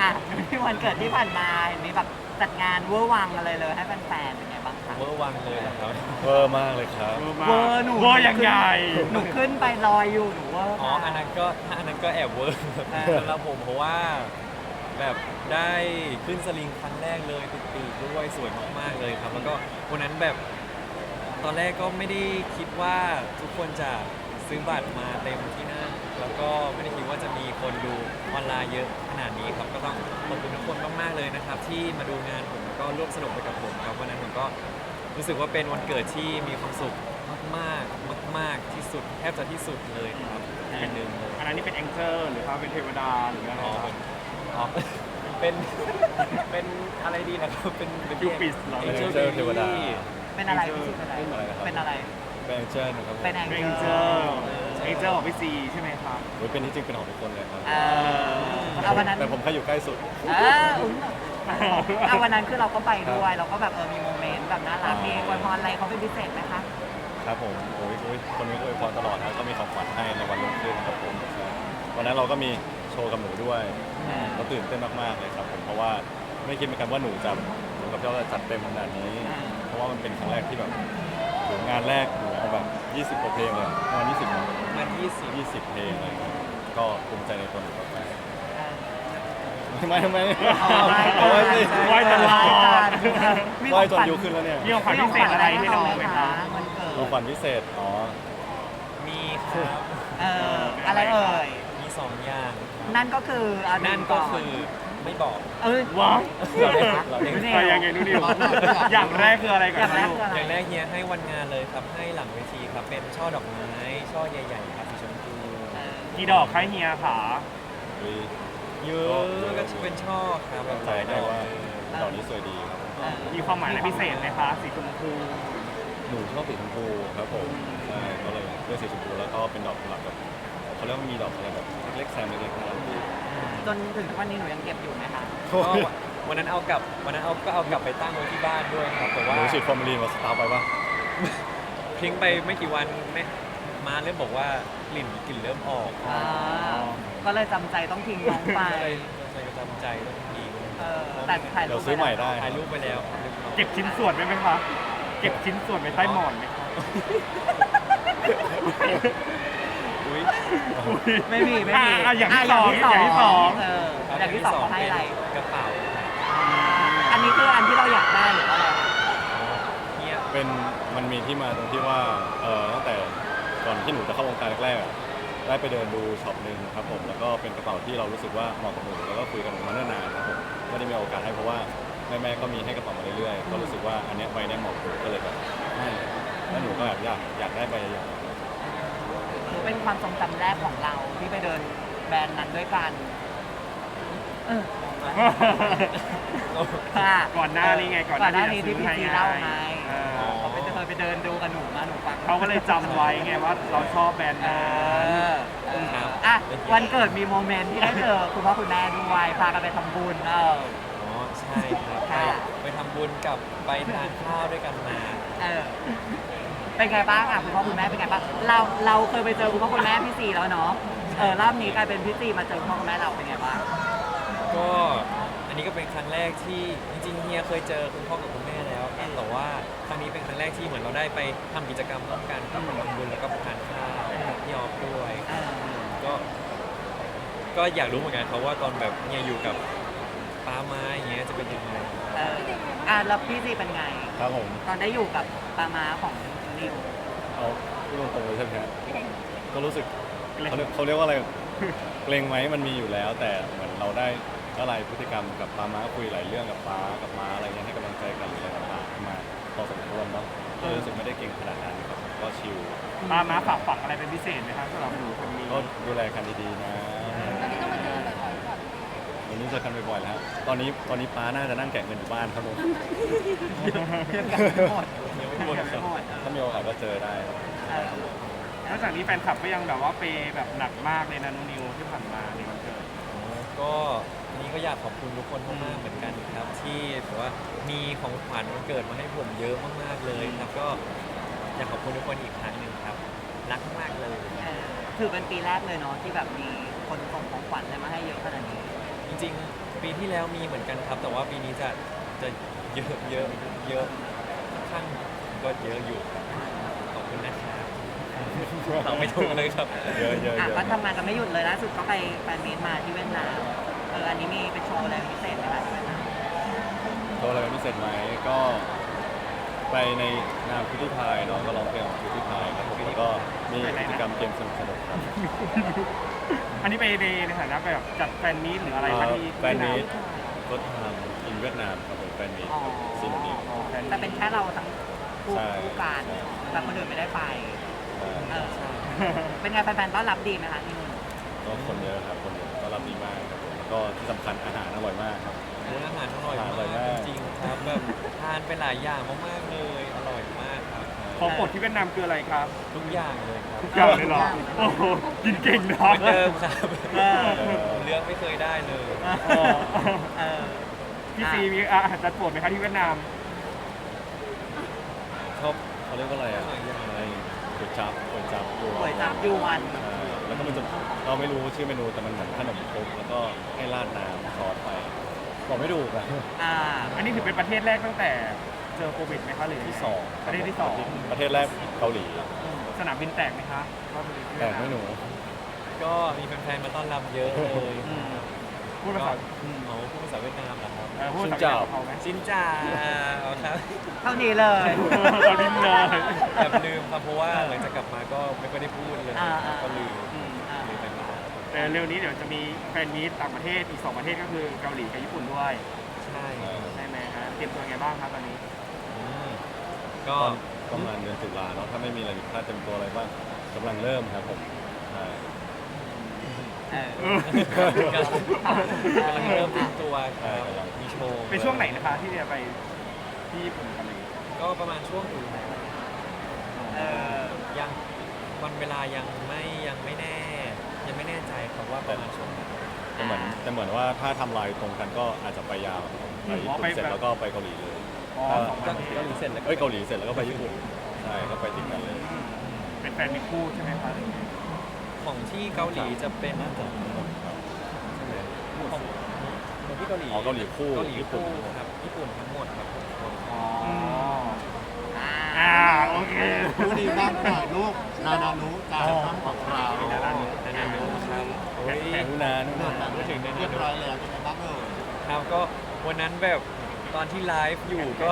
อะวันเกิดที่ผ่านมาเห็นมีแบบจัดงานเวอร์วังอะไรเลยให้แฟนๆเป็นไงบ้างคะเวอร์วังเลยนะครับเวอร์มากเลยครับ เวอร์หนูเวอร์อย่างใหญ่ หนูขึ้นไปลอยอยู่หนูเวอร์อ๋อค่ะอันนั้นก็อันนั้นก็แอบเวอร์อ่าสำหรับผมเพราะว่าแบบได้ขึ้นสลิงครั้งแรกเลยติดปีกด้วยสวยมากๆเลยครับ แล้วก็วันนั้นแบบตอนแรกก็ไม่ได้คิดว่าทุกคนจะ ซื้อบัตรมาเต็มที่นั่นแล้วก็ไม่ได้คิดว่าจะมีคนดูออนไลน์เยอะขนาดนี้ครับก็ต้องขอบคุณทุกคนมากๆเลยนะครับ ที่มาดูงานผมแล้วก็ร่วมสนุกไปกับผมครับวันนั้นผมก็รู้สึกว่าเป็นวันเกิดที่มีความสุขมากๆมาก ๆที่สุดแทบจะที่สุดเลยครับเป็นหนึ่งเลยอันนั้นนี่เป็นแองเจิลหรือว่าเป็นเทวดาหรืออะไรอ๋อครับ อ๋อเป็นเป็นอะไรดีนะครับเป็นเป็นยูปิสเหรอเอ็นเจ Angel เทวดา เป็นอะไรพี่ซีเป็นอะไรอะไรนะครับ เป็นอะไร เป็นแองเจิลนะครับผมเป็นแองเป็นเจิแองเจิลแองเจิลของพี่ซีใช่ไหมครับ โอ้ยเป็นที่จริงเป็นของทุกคนเลยครับเออเอาวันนั้นแต่ผมแค่อยู่ใกล้สุด เอออุ๊ยเอาวันนั้นคือเราก็ไปด้วย เราก็แบบเออมีโมเมนต์แบบน่ารักมีอวยพรอะไรเขาเป็นพิเศษไหมคะ ครับผมโอ้ยโอ้ยคนนี้ก็อวยพรตลอดนะก็มีของขวัญให้ในวันรุ่งขึ้นครับผมวันนั้นเราก็มีโชว์กับหนูด้วยก็ตื่นเต้นมากๆเลยครับผมเพราะว่าไม่คิดเหมือนกันว่าหนูจะหนูกับเจ้าจะจัดเต็มขนาดนี้เพราะว่ามันเป็นครั้งแรกที่แบบ หรืองานแรกหนูเอาแบบ 20กว่าเพลงเลยประมาณ20นะมันยี่สิบ20 เพลงเลยครับก็ภูมิใจในตัวหนูมากเออๆทำไมทำไมเอาไว้เอาไว้สิไหว้ตลอดมีไหว้ของจขนวัญยุขึ้นแล้วเนี่ยมีของขวัญพิเศษอะไรให้น้องไหมคะวันเกิของดขวัญพิเศษอ๋อมีครับเอออะไรเอ่ย มีสองอย่าง นั่นก็คืออันั่นก็คือ ไม่บอก เอ้ยว้าวเราเล่นเราเล่นไม่ไปยังไงนู่นดิวอย่างแรกคืออะไรก่อนอย่างแรนะกลูกคืออะไรอย่างแรกเฮียให้วันงานเลยครับให้หลังเวทีครับเป็นช่อดอกไม้ช่อใหญ่ๆครับสีชมพูเออกี่ดอกคะเฮียขามีเยอะก็จะเป็นช่อครับแบบใจหลายดได้อกว่าเลยดอกนี้สวยดีครับเออมีความหมายอะไรพิเศษไหมคะสีชมพูหนูชอบสีชมพูครับผมใช่ก็เลยเลือกสีชมพูแล้วก็เป็นดอกกุหลาบแบบ เขาเรียกว่ามีดอกอะไรแบบเล็กๆแซมเล็กๆน่ารักดีจนถึงทุกวันนี้หนูยังเก็บอยู่ไหมคะก็วันนั้นเอากลับวันนั้นเอาก็เอากลับไปตั้งไว้ที่บ้านด้วยครับแต่หว่านูฉีดฟอร์มาลีนมาสตาร์ฟไปปะทิ้งไปไม่กี่วันแม่มาเริ่มบอกว่ากลิ่นกลิ่นเริ่มออกอ่าก็เลยจำใจต้องทิ้งน้องไป ก็เลยเลยจำใจต้องดีเออแต่ถ่ายรูเดี๋ยปวซื้อใหม่ได้ถ่ายรูปไปแล้วเก็บชิ้นส่วนไว้ไหมคะ เก็บชิ้นส่วนไว้ใต้หมอนไหมคะ อุ้ย ไม่มีไม่มีอะอย่างที่สองอย่างที่สอง เอออย่างที่สองเขาให้อะไรกระเป๋าอันนี้คืออันที่เราอยากได้หรือว่าอะไรเงียบเป็นมันมีที่มาตรงที่ว่าเออตั้งแต่ก่อนที่หนูจะเข้าวงการแรกๆอะได้ไปเดินดูช็อปหนึ่งครับผมแล้วก็เป็นกระเป๋าที่เรารู้สึกว่าเหมาะกับหนูแล้วก็คุยกันมาเนิ่นนานครับผมไม่ได้มีโอกาสให้เพราะว่าแม่ๆก็มีให้กระเป๋ามาเรื่อยๆก็รู้สึกว่าอันเนี้ยใบเนี้ยเหมาะกับหนูก็เลยแบบให้แล้วหนูก็แบบอยากอยากได้ใบใหญ่ถือ เป็นความทรงจำแรกของเราที่ไปเดินแบรนด์นั้นด้วยกันเออค่ะก่อนหน้านี้ไงก่อนหก่อนหน้าน้านี้นี้ที่พี่จะซื้ซีอให้เล่าไงเออ เขาไปเคยไปเดินดูกับหนูมาหนูฟังเขาก็เลยจำไว้ไงว่าเราชอบแบรนด์เอนั้น อเอออะวันเกิดมีโมเมนต์ที่ได้เจอคุณพ่อคุณแม่ด้วยพากันไปทำบุญเออ อ๋อใช่ครับไปค่ะ ไปทำบุญกับไปทานข้าวด้วยกันมา เออ เป็นไงบ้างอะคุณพ่อคุณแม่เป็นไงบ้างเราเราเคยไปเจอคุณพ่อคุณแม่พี่ซีแล้วเนาะเออรอบนี้กลายเป็นพี่ซีมาเจอคุณพ่อคุณแม่เราเป็นไงบ้างก็อันนี้ก็เป็นครั้งแรกที่จริงๆเฮียเคยเจอคุณพ่อกับคุณแม่แล้วแต่ว่าครั้งนี้เป็นครั้งแรกที่เหมือนเราได้ไปทำกิจกรรมร่วมกันกับไปทำบุญแล้วก็ไปทานข้าวกับพี่ออฟด้วยเออก็ก็อยากรู้เหมือนกันครับว่าตอนแบบเฮียอยู่กับป้าไม้อย่างเงี้ยจะเป็นยังไงเอออะแล้วพี่ซีเป็นไงๆครับผมตอนได้อยู่กับปามาของนิว เอาพูดตรงๆเลยใช่ไหมฮะก็รู้สึกเขาเรียกเขาเรียกว่าอะไรเกรงไหมมันมีอยู่แล้ว แต่เหมือนเราได้อะไรพฤติกรรมกับป้าม้าคุยหลายเรื่องกับป้ากับม้าอะไรเงี้ยให้กำลังใจกันหรืออะไรต่างๆมาพอสมควรเนาะก็เลยรู้สึกไม่ได้เก่งขนาดนั้นครับก็ชิลป้าม้าฝากฝังอะไรเป็นพิเศษไหมครับสำหรับหนูคนนี้ก็ดูแลกันดีๆนะ วันนี้เจอกันบ่อยๆแล้วตอนนี้ตอนนี้ป้าน่าจะนั่งแกะเงินอยู่บ้านครับผมเรียกกันไม่หมดยังไม่หมดครับถ้ามีโอกาสก็เจอได้ครับเออนอกจากนี้แฟนคลับก็ยังแบบว่าเปย์แบบหนักมากเลยนะนูนิวที่ผ่านมาในวันเกิด ก็อันนี้ก็อยากขอบคุณทุกคนมากๆเหมือนกันครับ ที่แบบว่ามีของขวัญวันเกิดมาให้ผมเยอะมากๆเลยครับก็อยากขอบคุณทุกคนอีกครั้งหนึ่งครับรักมากเลย เออถือเป็นปีแรกเลยเนาะที่แบบมีคนส่งของขวัญอะไรมาให้เยอะขนาดนี้ จริงๆ ปีที่แล้วมีเหมือนกันครับ แต่ว่าปีนี้จะจะเยอะเยอะเยอะค่อนข้างก็เยอะอยู่ครับขอบคุณนะครับเราไม่ถูกเลยครับ เยอะเยอะอะเยอะก็ทำงานกันไม่หยุดเลยล่าสุดก็ไปแฟนมีตมาที่เวียดนามเอออันนี้มีเป็นโชว์อะไรพิเศษไหมคะที่เวียดนามโชว์อะไรเป็นพิเศษไหมก็ ไปในนามพิธีพายเนาะก็ร้องเพลงของพิธีพายครับผมแล้วก็มีกิจกรรมเกมสนุกสนุกๆครับ อันนี้ไปในในฐานะแบบจัดแฟนมีตหรืออะไรเอ่คะอที่แฟนมีตก็ทำอินเวียดนามครับผมแฟนมีตอ๋อสิ้นปีแฟนมีตแต่เป็นแค่เราทั้งคู่ใช่คู่กันใช่แต่คนอื่นไม่ได้ไปเอ่อเออเป็นไงแฟนๆต้อนรับดีไหมคะที่นู่นก็คนเยอะครับคนเยอะก็รับดีมากครับผมแล้วก็ที่สำคัญอาหารอร่อยมากครับมื้ออาหารอร่อยอร่อยมามากกจริงๆครับแบบทานไปหลายอย่างมากๆเลย ของโปรดที่เวียดนามคืออะไรครับทุกอย่างเลยครับทุกอย่างเลยเหรอโอ้โหกินเก่งเนาะเหมือนเดิมครับเออ ผมเลือกไม่เคยได้เลย เออ เออพี่ซีมีอาหารจัดโปรดไหมคะที่เวียดนามชอบเขาเรียกว่าอะไรอะอะไรก๋วยจั๊บก๋วยจั๊บยวนก๋วยจับยวนใช่แล้วก็มันจะเราไม่รู้ชื่อเมนูแต่มันเหมือนขนมครกแล้วก็ให้ราดน้ำซอสไปบอกไม่ถูกอะอ่าอันนี้ถือเป็นประเทศแรกตั้งแต่ เจอโควิดไหมคะหรือที่สองประเทศที่สองประเทศแรกเกาหลีสนามบินแตกไหมคะแต่ไม่หนู ก็มีแฟนๆมาต้อนรับเยอะเลยอืมพูดภาษาอืมเขาพูดภาษาเวียดนามเหรอครับเออพูดภาษาเวียดนามกับเขาไหมจินจ่าครับเท่านี้เลยเราลิ้นเลยแบบลืมครับเพราะว่าหลังจากกลับมาก็ไม่ค่อยได้พูดเลยอ่าอ่าก็ลืมอืมอ่าลืมไปบ้างแต่เร็วนี้เดี๋ยวจะมีแฟนมีตต่างประเทศอีกสองประเทศก็คือเกาหลีกับญี่ปุ่นด้วย ใช่ใช่ไหมฮะเตรียมตัวไงบ้างครับตอนนี้อืม ก็ก็ ประมาณเดือนตุลาเนาะถ้าไม่มีอะไรผิดพลาดเต็มตัวอะไรบ้างกำลังเริ่มครับผมใช่เออกำลังเริ่มเตรียมตัวครับมีโชว์เป็นช่วงไหนนะคะที่จะไปที่ญี่ปุ่นกันเลยก็ประมาณช่วงตุลาเออยังวันเวลายังไม่ยังไม่แน่ ยังไม่แน่ใจครับว่าประมาณช่วงไหนแต่เหมือนแต่เหมือนว่าถ้าทำลายตรงกันก็อาจจะไปยาวไปญี่ปุ่นเสร็จแล้วก็ไปเกาหลีเลย อ๋อถ้าสองประเทศเกาหลีเสร็จแล้วเอ้ยเกาหลีเสร็จแล้วก็ไปญี่ปุ่นใช่ก็ไปติดกันเลย เป็นแฟนมีคู่ใช่ไหมคะของที่เกาหลีจะเป็นของของที่เกาหลีอ๋อเกาหลีคู่เกาหลีญี่ปุ่น คู่ครับญี่ปุ่นทั้งหมดครับผมอ๋ออ่าอ่าโอเครู้ดีบ้างหน่อยลูกนานานุจากช่องของเรานานานุนานานุครับโอ้ยแข่งนู้นนะนู้นนะพูดถึงนาเรีนายบนุร้อยแล้วเป็นไงบ้างเอ่ย ครับก็วันนั้นแบบ ตอนที่ไลฟ์อยู่ก็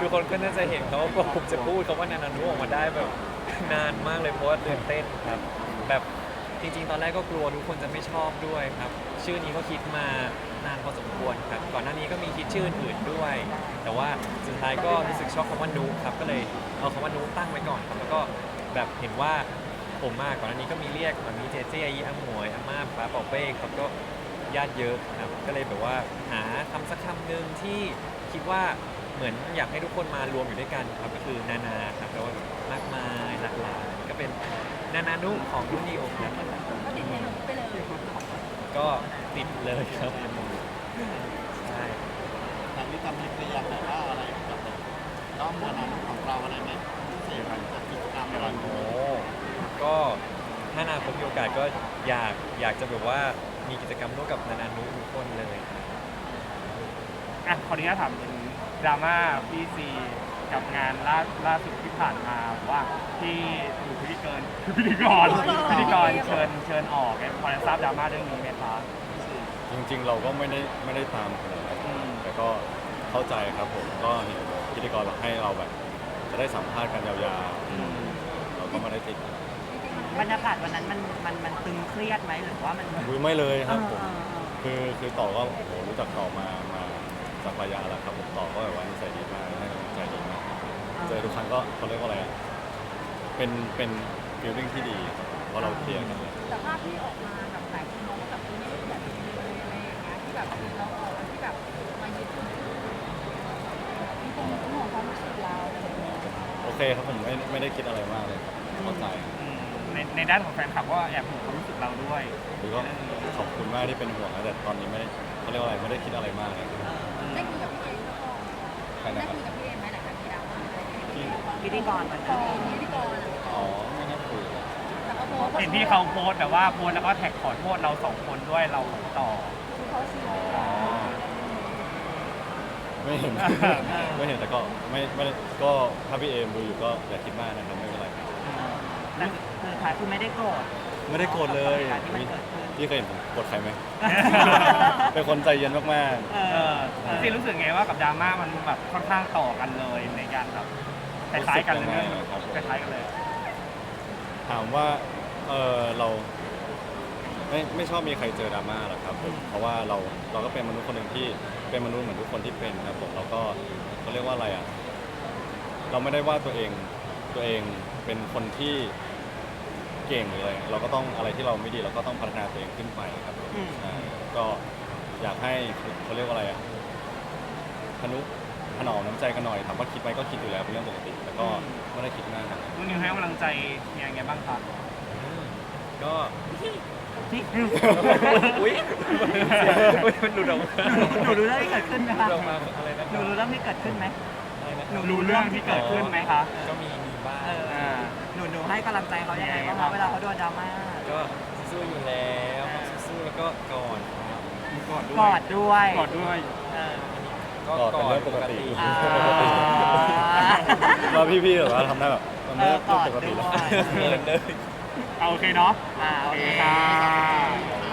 ทุกคนก็น่าจะเห็นเขาว่าผมจะพูดคำว่านานานุออกมาได้แบบนานมากเลยเพราะว่าตื่นเต้นครับ แบบจริงๆ ตอนแรกก็กลัวทุกคนจะไม่ชอบด้วยครับ ชื่อนี้ก็คิดมานานพอสมควรครับ ก่อนหน้านี้ก็มีคิดชื่ออื่นด้วย แต่ว่าสุดท้ายก็รู้สึกชอบคำว่านุครับ ก็เลยเอาคำว่านุตั้งไว้ก่อนครับ แล้วก็แบบเห็นว่าผมมากก่อนหน้านี้ก็มีเรียกแบบมีเจเจอายี่อาหมวยอาม่าป้าเป่าเป้ครับก็ ญาติเยอะครับก็เลยแบบว่าหาคำสักคำหนึ่งที่คิดว่าเหมือนอยากให้ทุกคนมารวมอยู่ด้วยกันครับก็คือนานาครับแปลว่ามากมายหลากหลายก็เป็นนานานุของนุ่นนิโอครับก็ติดเทรนด์ไปเลยก็ติดเลยครับใช่ทางนี้ทำมีเตรียมแบบว่าอะไรกับน้องนานานุของเราอะไรไหมพิเศษจากกิจกรรมในวันนี้โอ้ก็ถ้าอนาคตมีโอกาสก็อยากอยากจะแบบว่า มีกิจกรรมร่วมกับนานานุทุกคนเลย อะขออนุญาตถามถึงดราม่าพี่ซีกับงานล่าล่าสุดที่ผ่านมาว่าที่ถูกพิธีเกินพิธีกรพิธีกรเชิญเชิญออกเนี่ยพอจะทราบดราม่าเรื่องนี้ไหมคะจริงๆ เราก็ไม่ได้ไม่ได้ตามขนาดนั้นอืมแต่ก็เข้าใจครับผมก็เห็นพิธีกรบอกให้เราแบบจะได้สัมภาษณ์กันยาวๆเราก็ไม่ได้ติด บรรยากาศวันนั้นมันมันมันตึงเครียดไหมหรือว่ามันคุยไม่เลยครับผมเออคือคือต่อก็โอ้โหรู้จักต่อมามาสักระยะแล้วครับผมต่อก็แบบว่านิสัยดีมากให้กำลังใจดีมากเจอทุกครั้งก็เขาเรียกว่าอะไรอะเป็นเป็นฟีลลิ่งที่ดีครับเพราะเราเคลียร์กันเลยแต่ภาพที่ออกมาแบบหลายคนมองว่าแบบไม่ได้แบบนี้เลยอะไรอย่างเงี้ยที่แบบเราออกมาที่แบบมายึดคนอื่นมีคนห่วงความรู้สึกเราอะไรอย่างเงี้ยโอเคครับผมไม่ไม่ได้คิดอะไรมากเลยครับเข้าใจอืม ในในด้านของแฟนคลับก็แอบห่วงความรู้สึกเราด้วยหรือก็ขอบคุณมากที่เป็นห่วงนะแต่ตอนนี้ไม่ได้เขาเรียกว่าอะไรไม่ได้คิดอะไรมากเลยครับได้คุยกับพี่เองแล้วก็ใครได้นะครับคุยกับพี่เองไหมหลังจากมีดราม่าอะไรอย่างเงี้ยพี่พิธีกรเหมือนขกัอนงพิธีกรอะอ๋อไม่ได้คุยเลยแต่เขาโพสต์เห็นพี่เขาโพสต์แบบว่าโพสต์แล้วก็แท็กขอโทษเราสองคนด้วยเราต่อ คือเขาเชียร์อ๋อไม่เห็น ไม่เห็นแต่ก็ไม่ไม่ได้ก็ถ้าพี่เอมดูอยู่ก็อย่าคิดมากนะครับไม่เป็นไรครับ แต่คือท้ายคือไม่ได้โกรธ ไม่ได้โกรธเลยกับเหตุการณ์ที่มันเกิดขึ้น พี่เคยเห็นผมโกรธใครไหม เป็นคนใจเย็นมากเอเอออพี่รู้สึกไงว่ากับดราม่ามันแบบค่อนข้างต่อกันเลยในการแบบคล้ายๆกันเลยรู้สึกยังไงนะครับคล้ายๆกันเลย ๆ ถามว่าเออเราไม่ไม่ชอบมีใครเจอดราม่าหรอกครับผมเพราะว่าเราเราก็เป็นมนุษย์คนหนึ่งที่เป็นมนุษย์เหมือนทุกคนที่เป็นครับผมเราก็เขาเรียกว่าอะไรอะเราไม่ได้ว่าตัวเองตัวเองเป็นคนที่ เก่งหรืออะไรเราก็ต้องอะไรที่เราไม่ดีเราก็ต้องพัฒนาตัวเองขึ้นไปครับผมอืม ใช่ก็อยากให้เขาเรียกว่าอะไรอะทนุถนอมน้ำใจกันหน่อยถามว่าคิดไหมก็คิดอยู่แล้วเป็นเรื่องปกติแต่ก็ไม่ได้คิดมากนะครับนุ่นนิวให้กำลังใจยังไงบ้างครับก็ที่อุ้ยมันหลุดออกมาหนูรู้เรื่องที่เกิดขึ้นไหมหลุคะดออกมาอะไรนะหนูรู้เรื่องที่เกิดขึ้นไหมอะไรนะหนูรู้เรื่องที่เกิดขึ้นไหมคะ ก็มีมีบ้างเอออ่าห นูหนูให้กำลังใจเขายังไงบ้างคะเวลาเขาโดนดราม่าก็สู้อยู่แล้วสู้ๆแล้วก็ก่อนครับกอดด้กวยอดด้วยกอดด้วยเออ ก็ก็เป็นเรื่องปกติ อ่า เราพี่ๆแบบว่าทำได้แบบมันเอไม่อได้กเรื่องอดปกด้ติวยแล้วเดินเลยเอาโอเคเนาะอ่าโอเคครับ